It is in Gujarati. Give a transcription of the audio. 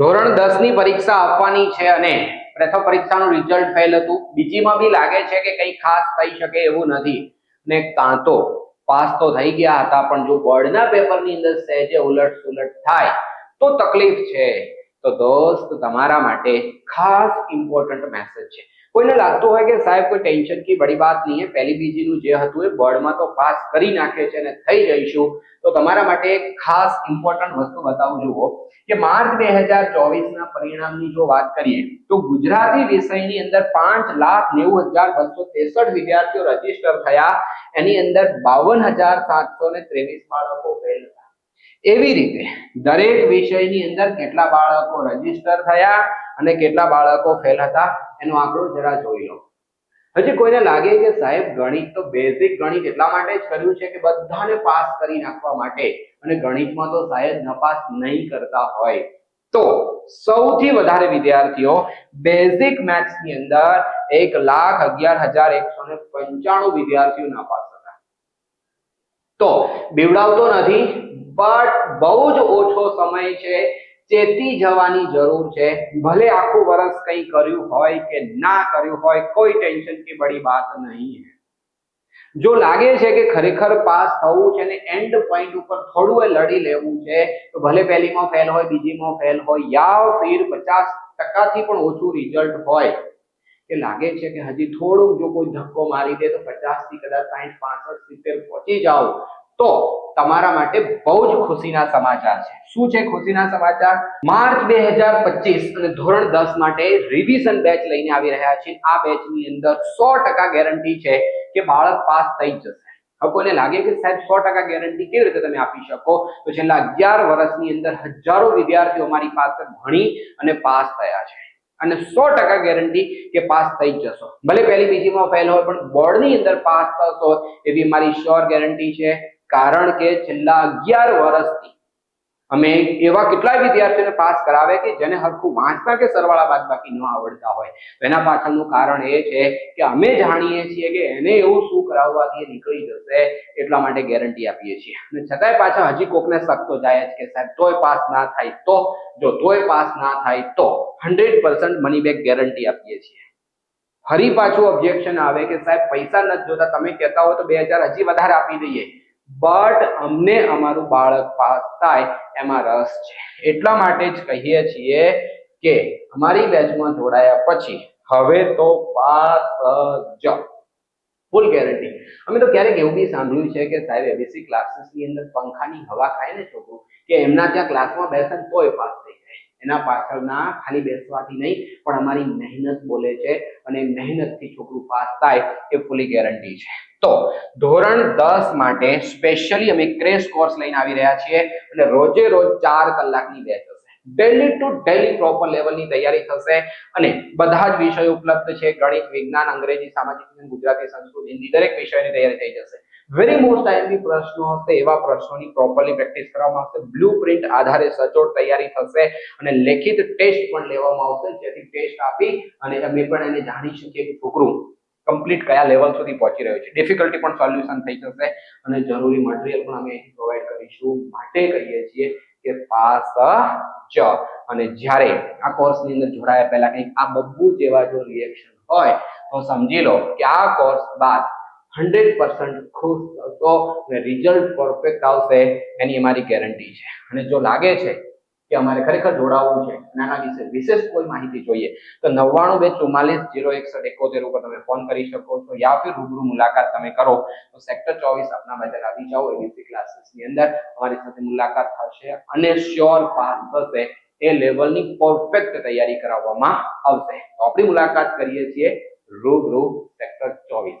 ધોરણ દસની પરીક્ષા આપવાની છે અને પ્રથમ પરીક્ષાનું રિઝલ્ટ ફેલ હતું. બીજીમાં બી લાગે છે કે કંઈ ખાસ થઈ શકે એવું નથી. ને કાં તો પાસ તો થઈ ગયા હતા, પણ જો બોર્ડના પેપરની અંદર સહેજે ઉલટ સુલટ થાય, તો તકલીફ છે. તો દોસ્ત, તમારા માટે ખાસ ઇમ્પોર્ટન્ટ મેસેજ છે. કોઈને લાગતું હોય કે સાહેબ, કોઈ ટેન્શન કી બડી વાત નહીં હે. પહેલી બીજીનું જે હતું એ બોર્ડમાં તો પાસ કરી નાખે છે અને થઈ જઈશું. તો તમારા માટે એક ખાસ ઇમ્પોર્ટન્ટ વસ્તુ બતાવું જુઓ કે માર્ચ બે હજાર ચોવીસના પરિણામની જો વાત કરીએ, તો ગુજરાતી વિષયની અંદર પાંચ લાખ નેવું હજાર બસો ત્રેસઠ વિદ્યાર્થીઓ રજિસ્ટર થયા. એની અંદર બાવન હજાર સાતસો ને ત્રેવીસ બાળકો ફેલ હતા. એવી રીતે દરેક વિષયની અંદર કેટલા બાળકો રજિસ્ટર થયા અને કેટલા બાળકો ફેલ હતા? એનો આંકડો જરા જોઈ લો. હજી કોઈને લાગે કે સાહેબ ગણિત તો બેઝિક ગણિત એટલા માટે જ કર્યું છે કે બધાને પાસ કરી નાખવા માટે અને ગણિતમાં તો શાયદ નપાસ નહીં કરતા હોય. તો સૌથી વધારે વિદ્યાર્થીઓ બેઝિક મેથ્સની અંદર એક લાખ અગિયાર હજાર એકસો ને પંચાણું વિદ્યાર્થીઓ નાપાસ હતા. તો બીવડાવતો નથી બટ બહુ જ ઓછો સમય છે ચેતી જવાની જરૂર છે. ભલે આખું વર્ષ કંઈ કર્યું હોય કે ના કર્યું હોય, કોઈ ટેન્શન કે બડી વાત નહીં હે. જો લાગે છે કે ખરેખર પાસ થવું છે અને એન્ડ પોઈન્ટ ઉપર થોડું એ લડી લેવું છે, તો ભલે પહેલીમાં ફેલ હોય, બીજીમાં ફેલ હોય, યા ફિર પચાસ ટકાથી પણ ઓછું રિઝલ્ટ હોય. એ લાગે છે કે હજી થોડુંક જો કોઈ ધક્કો મારી દે તો પચાસથી કદાચ સાહીઠ પાસઠ, સિત્તેર પહોંચી જાઓ તો તમારા માટે બહુ જ ખુશીના સમાચાર છે. શું છે ખુશીના સમાચાર? માર્ચ બે હજાર પચીસ અને ધોરણ દસ માટે રિવિઝન બેચ લઈને આવી રહ્યા છે. આ બેચની અંદર સો ટકા ગેરંટી છે કે બાળક પાસ થઈ જશે. હવે કોઈને લાગે કે સાહેબ સો ટકા ગેરંટી કેવી રીતે તમે આપી શકો? તો છેલ્લા અગિયાર વર્ષની અંદર હજારો વિદ્યાર્થીઓ અમારી પાસે ભણી અને પાસ થયા છે. અને સો ટકા ગેરંટી કે પાસ થઈ જશો. ભલે પહેલી બીજીમાં ફેલ હોય, પણ બોર્ડની અંદર પાસ થશો એવી મારી શ્યોર ગેરંટી છે. કારણ કે છેલ્લા અગિયાર વર્ષથી અમે એવા કેટલાય વિદ્યાર્થીઓને પાસ કરાવે કે જેને હરખું વાંચતા કે સરવાળા બાદબાકી ન આવડતા હોય. એના પાછળનું કારણ એ છે કે અમે જાણીએ છીએ કે એને એવું શું કરાવવાથી નીકળી જશે એટલા માટે ગેરંટી આપીએ છીએ. અને છતાંય પાછા હજી કોકને શકતો જાય જ કે સાહેબ, તોય પાસ ના થાય તો? જો તોય પાસ ના થાય તો hundred percent money back guarantee આપીએ છીએ. ફરી પાછું ઓબ્જેક્શન આવે કે સાહેબ, પૈસા નથી જોતા. તમે કહેતા હો તો બે હજાર હજી વધારે આપી દઈએ. બટ અમને અમારું બાળક પાસ થાય એમાં રસ છે. એટલા માટે જ કહીએ છીએ કે અમારી બેચમાં જોડાયા પછી હવે તો પાસ જ. ફૂલ ગેરંટી અમે તો ક્યારેક એવું બી સાંભળ્યું છે કે સાહેબ એબીસી ક્લાસીસની અંદર પંખાની હવા ખાય ને છોકરું, કે એમના ત્યાં ક્લાસમાં બેસે તોય પાસ થઈ જાય. એના પાછળના ખાલી બેસવાથી નહીં, પણ અમારી મહેનત બોલે છે અને મહેનતથી છોકરું પાસ થાય એ ફૂલી ગેરંટી છે. તો ધોરણ દસ માટે સ્પેશિયલી અમે ક્રેશ કોર્સ લઈને આવી રહ્યા છીએ અને રોજે રોજ ચાર કલાકની બેચ હશે. ડેલી ટુ ડેલી પ્રોપર લેવલની તૈયારી થશે અને બધા જ વિષયો ઉપલબ્ધ છે. ગણિત, વિજ્ઞાન, અંગ્રેજી, સામાજિક વિજ્ઞાન ગુજરાતી સંસ્કૃત, હિન્દી દરેક વિષયની તૈયારી થઈ જશે. વેરી મોસ્ટ ટાઈમની પ્રશ્નો હશે, એવા પ્રશ્નોની પ્રોપરલી પ્રેક્ટિસ કરવામાં આવશે. બ્લુ પ્રિન્ટ આધારે સચોટ તૈયારી થશે અને લેખિત ટેસ્ટ પણ લેવામાં આવશે. જેથી ટેસ્ટ આપી અને અમે પણ એને જાણી શકીએ છોકરું કમ્પ્લીટ કયા લેવલ સુધી પહોંચી રહ્યો છે. ડિફિકલ્ટી પણ સોલ્યુશન થઈ જશે અને જરૂરી મટીરિયલ પણ અમે પ્રોવાઈડ કરીશું. માટે કહીએ છીએ કે પાસ જ. અને જ્યારે આ કોર્સની અંદર જોડાયા પહેલા કંઈક આ બબ્બુ જેવા જો રિએક્શન હોય, તો સમજી લો કે આ કોર્સ બાદ હંડ્રેડ પર્સન્ટ ખુશ થશો અને રિઝલ્ટ પરફેક્ટ આવશે, એની અમારી ગેરંટી છે. અને જો લાગે છે કે અમારે ખરેખર જોડાવવું છે. અને આના વિશે વિશેષ કોઈ માહિતી જોઈએ તો નવ્વાણું બે ચુમ્માલીસ જીરો એકસઠ એકોતેર ઉપર તમે ફોન કરી શકો છો યા ફિર રૂબરૂ મુલાકાત તમે કરો તો સેક્ટર ચોવીસ આપના બજાર આવી જાઓ, એબીસી ક્લાસીસની અંદર અમારી સાથે મુલાકાત થશે અને શ્યોર પાસ થશે. એ લેવલની પરફેક્ટ તૈયારી કરાવવામાં આવશે. તો આપણી મુલાકાત કરીએ છીએ રૂબરૂ સેક્ટર ચોવીસ